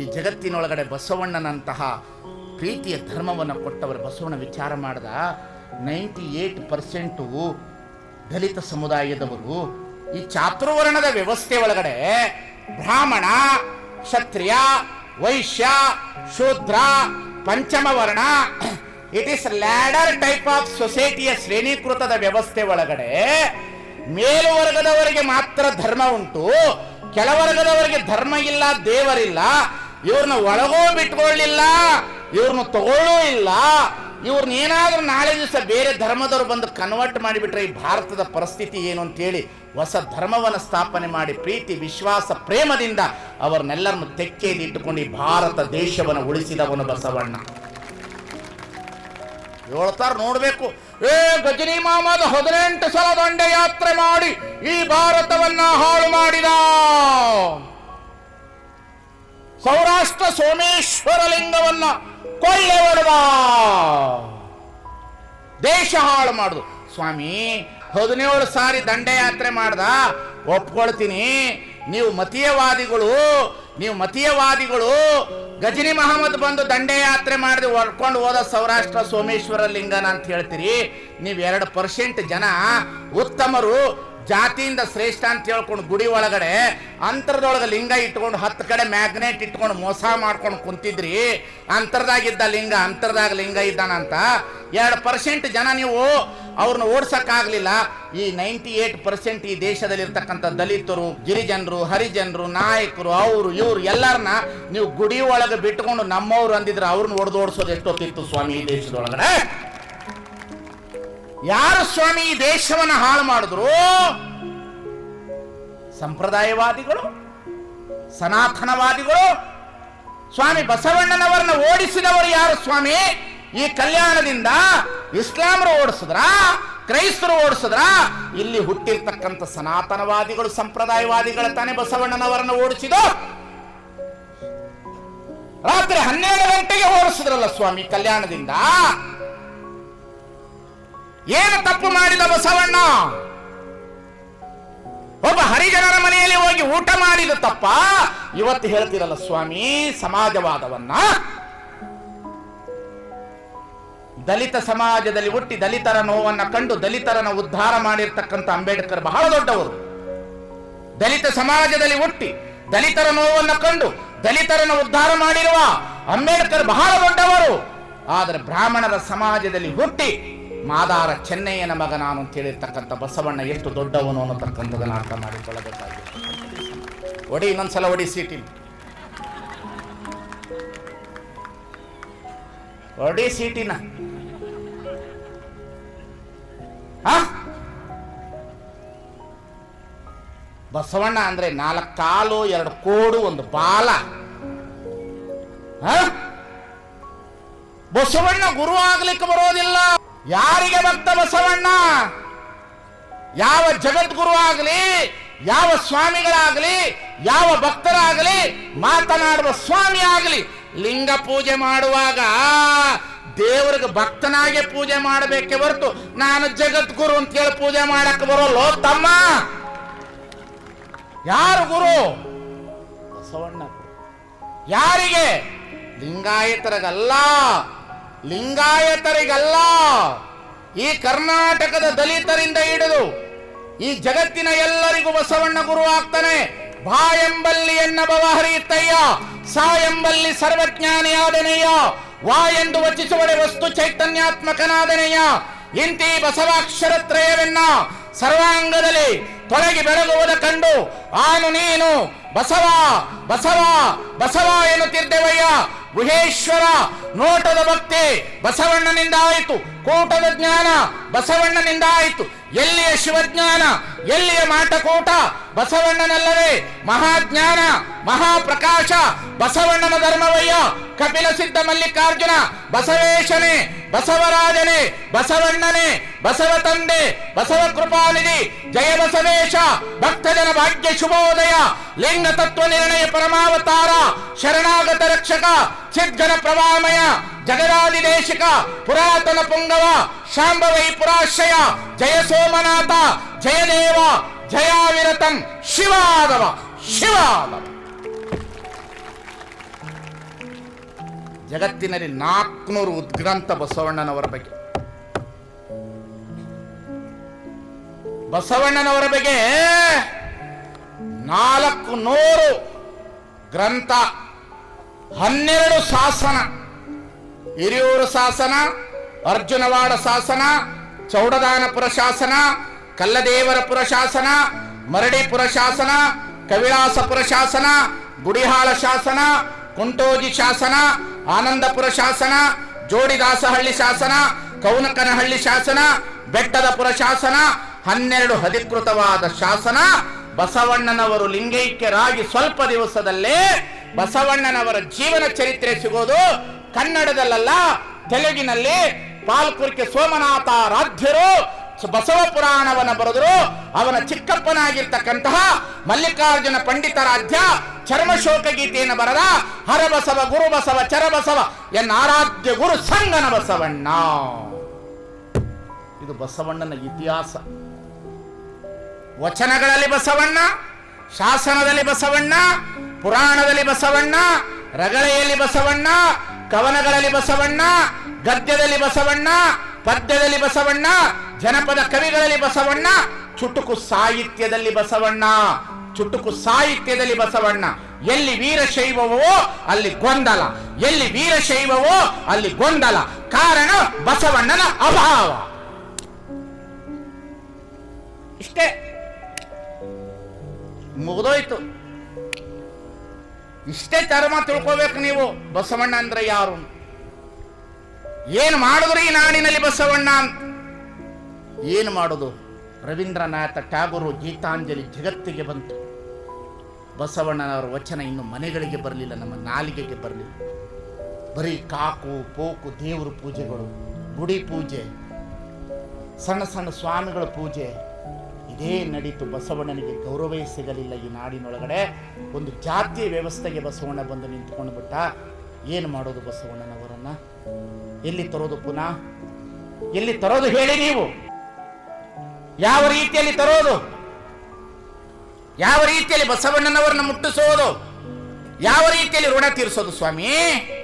ಈ ಜಗತ್ತಿನೊಳಗಡೆ ಬಸವಣ್ಣನಂತಹ ಪ್ರೀತಿಯ ಧರ್ಮವನ್ನು ಕೊಟ್ಟವರು, ಬಸವಣ್ಣ ವಿಚಾರ ಮಾಡಿದ ನೈಂಟಿ ಏಟ್ ಪರ್ಸೆಂಟು ದಲಿತ ಸಮುದಾಯದವರು ಈ ಚಾತುರ್ವರ್ಣದ ವ್ಯವಸ್ಥೆ ಒಳಗಡೆ ಬ್ರಾಹ್ಮಣ, ಕ್ಷತ್ರಿಯ, ವೈಶ್ಯ, ಶೂದ್ರ ಪಂಚಮ ವರ್ಣ it is ladder type of ಸೊಸೈಟಿಯ ಶ್ರೇಣೀಕೃತದ ವ್ಯವಸ್ಥೆ ಒಳಗಡೆ ಮೇಲುವರ್ಗದವರಿಗೆ ಮಾತ್ರ ಧರ್ಮ ಉಂಟು, ಕೆಳವರ್ಗದವರಿಗೆ ಧರ್ಮ ಇಲ್ಲ, ದೇವರಿಲ್ಲ ಇವ್ರನ್ನ ಒಳಗೂ ಬಿಟ್ಕೊಳ್ಳಿಲ್ಲ ಇವ್ರನ್ನ ತಗೊಳ್ಳೂ ಇಲ್ಲ. ಇವ್ರನ್ನ ಏನಾದರೂ ನಾಳೆ ದಿವಸ ಬೇರೆ ಧರ್ಮದವ್ರು ಬಂದು ಕನ್ವರ್ಟ್ ಮಾಡಿಬಿಟ್ರೆ ಈ ಭಾರತದ ಪರಿಸ್ಥಿತಿ ಏನು ಅಂತೇಳಿ ಹೊಸ ಧರ್ಮವನ್ನು ಸ್ಥಾಪನೆ ಮಾಡಿ ಪ್ರೀತಿ, ವಿಶ್ವಾಸ, ಪ್ರೇಮದಿಂದ ಅವ್ರನ್ನೆಲ್ಲರನ್ನು ತೆಕ್ಕೆಯಲ್ಲಿ ಇಟ್ಟುಕೊಂಡು ಈ ಭಾರತ ದೇಶವನ್ನು ಉಳಿಸಿದವನು ಬಸವಣ್ಣ. ಹೇಳ್ತಾರ ನೋಡಬೇಕು. ಏ ಗಜನಿ ಮಾಮದ ಹದಿನೆಂಟು ಸಲ ದಂಡಯಾತ್ರೆ ಮಾಡಿ ಈ ಭಾರತವನ್ನ ಹಾಳು ಮಾಡಿದ ಸೋಮೇಶ್ವರ ಲಿಂಗವನ್ನ ಕೊಳ್ಳೆ ಹೊಡೆದ ದೇಶ ಹಾಳು ಮಾಡುದು. ಸ್ವಾಮಿ, ಹದಿನೇಳು ಸಾರಿ ದಂಡಯಾತ್ರೆ ಮಾಡ್ದ, ಒಪ್ಕೊಳ್ತೀನಿ. ನೀವು ಮತೀಯವಾದಿಗಳು ನೀವು ಮತೀಯವಾದಿಗಳು. ಗಜನಿ ಮಹಮ್ಮದ್ ಬಂದು ದಂಡಯಾತ್ರೆ ಮಾಡಿದ, ಹೊಡ್ಕೊಂಡು ಹೋದ ಸೌರಾಷ್ಟ್ರ ಸೋಮೇಶ್ವರ ಲಿಂಗನ ಅಂತ ಹೇಳ್ತೀರಿ. ನೀವು ಎರಡು ಪರ್ಸೆಂಟ್ ಜನ ಉತ್ತಮರು ಜಾತಿಯಿಂದ ಶ್ರೇಷ್ಠ ಅಂತ ಹೇಳ್ಕೊಂಡು ಗುಡಿ ಒಳಗಡೆ ಅಂತರದೊಳಗೆ ಲಿಂಗ ಇಟ್ಕೊಂಡು ಹತ್ತು ಕಡೆ ಮ್ಯಾಗ್ನೆಟ್ ಇಟ್ಕೊಂಡು ಮೋಸ ಮಾಡ್ಕೊಂಡು ಕುಂತಿದ್ರಿ. ಅಂತರದಾಗಿದ್ದ ಲಿಂಗ, ಅಂತರದಾಗ ಲಿಂಗ ಇದ್ದಾನಂತ. ಎರಡು ಪರ್ಸೆಂಟ್ ಜನ ನೀವು ಅವ್ರನ್ನ ಓಡ್ಸಕ್ಕಾಗ್ಲಿಲ್ಲ. ಈ ನೈಂಟಿ ಏಟ್ ಪರ್ಸೆಂಟ್ ಈ ದೇಶದಲ್ಲಿರ್ತಕ್ಕಂಥ ದಲಿತರು, ಗಿರಿಜನರು, ಹರಿಜನರು, ನಾಯಕರು, ಅವರು, ಇವರು ಎಲ್ಲರನ್ನ ನೀವು ಗುಡಿ ಒಳಗೆ ಬಿಟ್ಕೊಂಡು ನಮ್ಮವ್ರು ಅಂದಿದ್ರೆ ಅವ್ರನ್ನ ಒಡೆದು ಎಷ್ಟೊತ್ತಿತ್ತು ಸ್ವಾಮಿ ಈ ದೇಶದೊಳಗಡೆ? ಯಾರು ಸ್ವಾಮಿ ದೇಶವನ್ನು ಹಾಳು ಮಾಡಿದ್ರು? ಸಂಪ್ರದಾಯವಾದಿಗಳು, ಸನಾತನವಾದಿಗಳು, ಸ್ವಾಮಿ ಬಸವಣ್ಣನವರನ್ನ ಓಡಿಸಿದವರು ಯಾರು ಸ್ವಾಮಿ? ಈ ಕಲ್ಯಾಣದಿಂದ ಇಸ್ಲಾಮರು ಓಡಿಸಿದ್ರ? ಕ್ರೈಸ್ತರು ಓಡಿಸಿದ್ರ? ಇಲ್ಲಿ ಹುಟ್ಟಿರ್ತಕ್ಕಂಥ ಸನಾತನವಾದಿಗಳು, ಸಂಪ್ರದಾಯವಾದಿಗಳ ತಾನೇ ಬಸವಣ್ಣನವರನ್ನ ಓಡಿಸಿದ ರಾತ್ರಿ ಹನ್ನೆರಡು ಗಂಟೆಗೆ ಓಡಿಸಿದ್ರಲ್ಲ ಸ್ವಾಮಿ ಕಲ್ಯಾಣದಿಂದ? ಏನು ತಪ್ಪು ಮಾಡಿದ ಬಸವಣ್ಣ? ಒಬ್ಬ ಹರಿಜನರ ಮನೆಯಲ್ಲಿ ಹೋಗಿ ಊಟ ಮಾಡಿದ ತಪ್ಪ? ಇವತ್ತು ಹೇಳ್ತಿರಲ್ಲ ಸ್ವಾಮಿ, ಸಮಾಜವಾದವನ್ನ? ದಲಿತ ಸಮಾಜದಲ್ಲಿ ಹುಟ್ಟಿ ದಲಿತರ ನೋವನ್ನ ಕಂಡು ದಲಿತರನ್ನ ಉದ್ಧಾರ ಮಾಡಿರ್ತಕ್ಕಂಥ ಅಂಬೇಡ್ಕರ್ ಬಹಳ ದೊಡ್ಡವರು. ದಲಿತ ಸಮಾಜದಲ್ಲಿ ಹುಟ್ಟಿ ದಲಿತರ ನೋವನ್ನ ಕಂಡು ದಲಿತರನ್ನು ಉದ್ಧಾರ ಮಾಡಿರುವ ಅಂಬೇಡ್ಕರ್ ಬಹಳ ದೊಡ್ಡವರು. ಆದರೆ ಬ್ರಾಹ್ಮಣರ ಸಮಾಜದಲ್ಲಿ ಹುಟ್ಟಿ ಮಾದಾರ ಚೆನ್ನಯ್ಯನ ಮಗ ನಾನು ಅಂತ ಹೇಳಿರ್ತಕ್ಕಂಥ ಬಸವಣ್ಣ ಎಷ್ಟು ದೊಡ್ಡವನು ಅನ್ನತಕ್ಕಂಥದ್ದನ್ನು ಅರ್ಥ ಮಾಡಿಕೊಳ್ಳಬೇಕಾಗಿದೆ ಒಡಿ, ಇನ್ನೊಂದ್ಸಲ ಒಡಿ, ಸೀಟಿ ಒಡಿ ಸೀಟಿನ? ಬಸವಣ್ಣ ಅಂದ್ರೆ ನಾಲ್ಕು ಕಾಲು ಎರಡು ಕೋಡು ಒಂದು ಬಾಲ? ಬಸವಣ್ಣ ಗುರು ಆಗ್ಲಿಕ್ಕೆ ಬರೋದಿಲ್ಲ. ಯಾರಿಗೆ ಭಕ್ತ ಬಸವಣ್ಣ? ಯಾವ ಜಗದ್ಗುರು ಆಗಲಿ ಯಾವ ಸ್ವಾಮಿಗಳಾಗಲಿ ಯಾವ ಭಕ್ತರಾಗಲಿ ಮಾತನಾಡುವ ಸ್ವಾಮಿ ಆಗಲಿ ಲಿಂಗ ಪೂಜೆ ಮಾಡುವಾಗ ದೇವರಿಗೆ ಭಕ್ತನಾಗೆ ಪೂಜೆ ಮಾಡಬೇಕೆ ಹೊರತು ನಾನು ಜಗದ್ಗುರು ಅಂತ ಹೇಳಿ ಪೂಜೆ ಮಾಡಕ್ಕೆ ಬರೋಲ್ಲೋ ತಮ್ಮ? ಯಾರು ಗುರು? ಬಸವಣ್ಣ. ಯಾರಿಗೆ? ಲಿಂಗಾಯತರಿಗಲ್ಲ. ಲಿಂಗಾಯತರಿಗಲ್ಲ. ಈ ಕರ್ನಾಟಕದ ದಲಿತರಿಂದ ಹಿಡಿದು ಈ ಜಗತ್ತಿನ ಎಲ್ಲರಿಗೂ ಬಸವಣ್ಣ ಗುರು ಆಗ್ತಾನೆ. ಬಾ ಎಂಬಲ್ಲಿ ಎನ್ನಬವ ಹರಿಯುತ್ತಯ್ಯ. ಸಾ ಎಂಬಲ್ಲಿ ಸರ್ವಜ್ಞಾನಿಯಾದನೆಯ. ವಾ ಎಂದು ವಚಿಸುವಡೆ ವಸ್ತು ಚೈತನ್ಯಾತ್ಮಕನಾದನೆಯ. ಇಂತಿ ಬಸವಾಕ್ಷರ ತ್ರಯವನ್ನ ಸರ್ವಾಂಗದಲ್ಲಿ ತೊಲಗಿ ಬೆಳಗುವುದ ಕಂಡು, ಆನು ನೀನು ಬಸವ ಬಸವ ಬಸವ ಎನ್ನುತ್ತಿದ್ದೆವಯ್ಯ. ಗುಹೇಶ್ವರ, ನೋಟದ ಭಕ್ತಿ ಬಸವಣ್ಣನಿಂದ ಆಯಿತು. ಕೂಟದ ಜ್ಞಾನ ಬಸವಣ್ಣನಿಂದ ಆಯಿತು. ಎಲ್ಲಿಯ ಶಿವಜ್ಞಾನ, ಎಲ್ಲಿಯ ಮಾಟಕೂಟ? ಬಸವಣ್ಣನಲ್ಲವೇ. ಮಹಾಜ್ಞಾನ, ಮಹಾಪ್ರಕಾಶ, ಬಸವಣ್ಣನ ಧರ್ಮವಯ್ಯ, ಕಪಿಲ ಸಿದ್ಧ ಮಲ್ಲಿಕಾರ್ಜುನ, ಬಸವೇಶನೇ. ಬಸವರಾಜನೇ ಬಸವಣ್ಣನೇ ಬಸವ ತಂದೆ ಬಸವ ಕೃಪಾನಿಧಿ ಜಯ ಬಸವೇಶ ಭಕ್ತಜನ ಭಾಗ್ಯ ಶುಭೋದಯ ಲಿಂಗ ತತ್ವ ನಿರ್ಣಯ ಪರಮಾವತಾರ ಶರಣಾಗತ ರಕ್ಷಕ ಚಿದ್ಗಣ ಪ್ರವಾಮಯ ಜಗದಾದಿದೇಶಿಕ ಪುರಾತನ ಪುಂಗವ ಶಾಂಭವೈ ಪುರಾಶ್ರಯ ಜಯ ಸೋಮನಾಥ ಜಯದೇವ ಜಯಾವಿರತಂ ಶಿವಾದವ ಶಿವಾದವ ಜಗತ್ತಿನಲ್ಲಿ ನಾಲ್ಕುನೂರು ಉದ್ಗ್ರಂಥ ಬಸವಣ್ಣನವರ ಬಗ್ಗೆ. ಬಸವಣ್ಣನವರ ಬಗ್ಗೆ ನಾಲ್ಕು ನೂರು ಗ್ರಂಥ, ಹನ್ನೆರಡು ಶಾಸನ, ಹಿರಿಯೂರು ಶಾಸನ, ಅರ್ಜುನವಾಡ ಶಾಸನ, ಚೌಡದಾನಪುರ ಶಾಸನ, ಕಲ್ಲದೇವರಪುರ ಶಾಸನ, ಮರಡಿಪುರ ಶಾಸನ, ಕವಿಳಾಸಪುರ ಶಾಸನ, ಗುಡಿಹಾಳ ಶಾಸನ, ಕುಂಟೋಜಿ ಶಾಸನ ಆನಂದಪುರ ಶಾಸನ, ಜೋಡಿದಾಸಹಳ್ಳಿ ಶಾಸನ, ಕೌನಕನಹಳ್ಳಿ ಶಾಸನ, ಬೆಟ್ಟದಪುರ ಶಾಸನ, ಹನ್ನೆರಡು ಅಧಿಕೃತವಾದ ಶಾಸನ, ಬಸವಣ್ಣನವರು ಲಿಂಗೈಕ್ಯರಾಗಿ ಸ್ವಲ್ಪ ದಿವಸದಲ್ಲೇ ಬಸವಣ್ಣನವರ ಜೀವನ ಚರಿತ್ರೆ ಸಿಗೋದು ಕನ್ನಡದಲ್ಲ ತೆಲುಗಿನಲ್ಲಿ ಪಾಲ್ಕುರ್ಕೆ ಸೋಮನಾಥ ರಾಧ್ಯರು ಬಸವ ಪುರಾಣವನ್ನು ಬರೆದರು. ಅವನ ಚಿಕ್ಕಪ್ಪನಾಗಿರ್ತಕ್ಕಂತಹ ಮಲ್ಲಿಕಾರ್ಜುನ ಪಂಡಿತರಾಧ್ಯ ಚರ್ಮಶೋಕ ಗೀತೆಯನ್ನು ಬರದ, ಹರಬಸವ ಗುರುಬಸವ ಚರಬಸವ ಎನ್ನ ಆರಾಧ್ಯ ಗುರು ಸಂಗನ ಬಸವಣ್ಣ. ಇದು ಬಸವಣ್ಣನ ಇತಿಹಾಸ. ವಚನಗಳಲ್ಲಿ ಬಸವಣ್ಣ, ಶಾಸನದಲ್ಲಿ ಬಸವಣ್ಣ, ಪುರಾಣದಲ್ಲಿ ಬಸವಣ್ಣ, ರಗಳೆಯಲ್ಲಿ ಬಸವಣ್ಣ, ಕವನಗಳಲ್ಲಿ ಬಸವಣ್ಣ, ಗದ್ಯದಲ್ಲಿ ಬಸವಣ್ಣ, ಪದ್ಯದಲ್ಲಿ ಬಸವಣ್ಣ, ಜನಪದ ಕವಿಗಳಲ್ಲಿ ಬಸವಣ್ಣ, ಚುಟುಕು ಸಾಹಿತ್ಯದಲ್ಲಿ ಬಸವಣ್ಣ. ಚುಟುಕು ಸಾಹಿತ್ಯದಲ್ಲಿ ಬಸವಣ್ಣ, ಎಲ್ಲಿ ವೀರಶೈವವೋ ಅಲ್ಲಿ ಗೊಂದಲ, ಎಲ್ಲಿ ವೀರಶೈವವೋ ಅಲ್ಲಿ ಗೊಂದಲ. ಕಾರಣ ಬಸವಣ್ಣನ ಅಭಾವ. ಇಷ್ಟೇ. ಮುಗಿದೋಯ್ತು. ಇಷ್ಟೇ ಚರ್ಮ ತಿಳ್ಕೋಬೇಕು ನೀವು, ಬಸವಣ್ಣ ಅಂದ್ರೆ ಯಾರು. ಏನು ಮಾಡಿದ್ರು ಈ ನಾಡಿನಲ್ಲಿ ಬಸವಣ್ಣ? ಏನು ಮಾಡೋದು? ರವೀಂದ್ರನಾಥ ಟ್ಯಾಗೂರು ಗೀತಾಂಜಲಿ ಜಗತ್ತಿಗೆ ಬಂತು. ಬಸವಣ್ಣನವರ ವಚನ ಇನ್ನು ಮನೆಗಳಿಗೆ ಬರಲಿಲ್ಲ, ನಮ್ಮ ನಾಲಿಗೆಗೆ ಬರಲಿಲ್ಲ. ಬರೀ ಕಾಕು, ಪೋಕು, ದೇವ್ರ ಪೂಜೆಗಳು, ಗುಡಿ ಪೂಜೆ, ಸಣ್ಣ ಸಣ್ಣ ಸ್ವಾಮಿಗಳ ಪೂಜೆ, ಇದೇ ನಡೀತು. ಬಸವಣ್ಣನಿಗೆ ಗೌರವೇ ಸಿಗಲಿಲ್ಲ ಈ ನಾಡಿನೊಳಗಡೆ. ಒಂದು ಜಾತಿ ವ್ಯವಸ್ಥೆಗೆ ಬಸವಣ್ಣ ಬಂದು ನಿಂತ್ಕೊಂಡು ಬಿಟ್ಟ. ಏನು ಮಾಡೋದು ಬಸವಣ್ಣನವರನ್ನು? ಎಲ್ಲಿ ತರೋದು ಪುನಃ? ಎಲ್ಲಿ ತರೋದು ಹೇಳಿ ನೀವು? ಯಾವ ರೀತಿಯಲ್ಲಿ ತರೋದು? ಯಾವ ರೀತಿಯಲ್ಲಿ ಬಸವಣ್ಣನವರನ್ನ ಮುಟ್ಟಿಸೋದು? ಯಾವ ರೀತಿಯಲ್ಲಿ ಋಣ ತೀರಿಸೋದು ಸ್ವಾಮಿ?